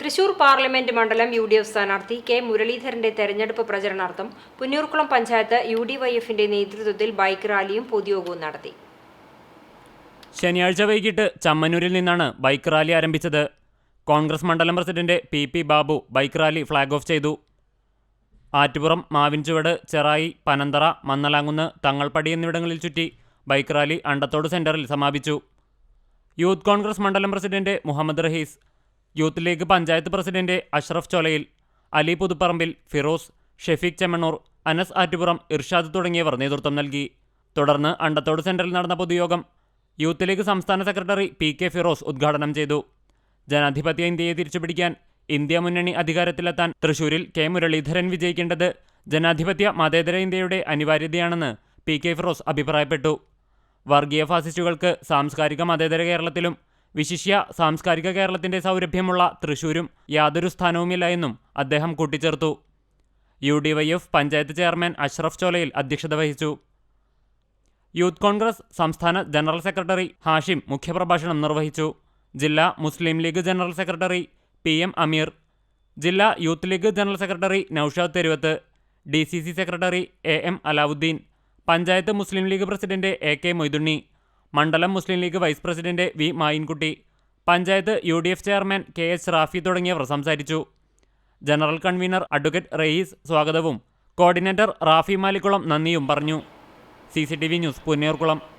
Thrissur parliament മണ്ഡലം U D F സ്ഥാനാർത്ഥി K മുരളീധരന്റെ തെരഞ്ഞെടുപ്പ് പ്രചരണാർത്ഥം Punnoorkulam panchayat U D Y എഫിന്റെ നേതൃത്വത്തിൽ ബൈക്ക് റാലിയും പൊതുയോഗവും നടത്തി. ശനിയാഴ്ച വൈകിട്ട് ചമ്മനൂരിൽ നിന്നാണ് ബൈക്ക് റാലി ആരംഭിച്ചത്. കോൺഗ്രസ് മണ്ഡലം president P P Babu bike rally flag off ചെയ്തു. ആറ്റുപുറം മാവിൻചുവട് ചെറായി പനന്തറ മന്നലാങ്കുന്ന് തങ്ങൾപ്പടി എന്നിവിടങ്ങളിൽ ചുറ്റി ബൈക്ക് റാലി അണ്ടത്തോട് സെന്ററിൽ സമാപിച്ചു. യൂത്ത് കോൺഗ്രസ് മണ്ഡലം president Muhammad Rahees youth league panchayat president Ashraf Cholayil Ali Puthuparambil Firoz Shefeeq Chemmannur Anas Attupuram Irshad തുടങ്ങിയവർ നേതൃത്വം നൽകി. തുടർന്ന് അണ്ടത്തോട് സെന്ററിൽ നടന്ന പൊതുയോഗം യൂത്ത് ലീഗ് സംസ്ഥാന സെക്രട്ടറി പി കെ ഫിറോസ് ഉദ്ഘാടനം ചെയ്തു. ജനാധിപത്യ ഇന്ത്യയെ തിരിച്ചുപിടിക്കാൻ ഇന്ത്യ മുന്നണി അധികാരത്തിലെത്താൻ തൃശൂരിൽ കെ മുരളീധരൻ വിജയിക്കേണ്ടത് ജനാധിപത്യ മതേതര ഇന്ത്യയുടെ അനിവാര്യതയാണെന്ന് പി കെ ഫിറോസ് അഭിപ്രായപ്പെട്ടു. വർഗീയ ഫാസിസ്റ്റുകൾക്ക് സാംസ്കാരിക മതേതര കേരളത്തിലും വിശിഷ്യ സാംസ്കാരിക കേരളത്തിന്റെ സൗരഭ്യമുള്ള തൃശൂരും യാതൊരു സ്ഥാനവുമില്ല എന്നും അദ്ദേഹം കൂട്ടിച്ചേർത്തു. U D Y F panchayat chairman Ashraf Cholayil അധ്യക്ഷത വഹിച്ചു. യൂത്ത് കോൺഗ്രസ് സംസ്ഥാന ജനറൽ സെക്രട്ടറി ഹാഷിം മുഖ്യപ്രഭാഷണം നിർവഹിച്ചു. ജില്ലാ Muslim league general secretary P M Ameer. ജില്ലാ youth league general secretary Naushad Theruvath. D C C secretary A M Alavudheen. Panchayat Muslim league president A K Moythunni. മണ്ഡലം Muslim league vice president V Mayinkutty panchayat U D F chairman K H Rafi തുടങ്ങിയവർ സംസാരിച്ചു. General convener advocate Raees സ്വാഗതവും coordinator Rafi Malikkulam നന്ദിയും പറഞ്ഞു. C news Punnerkulam.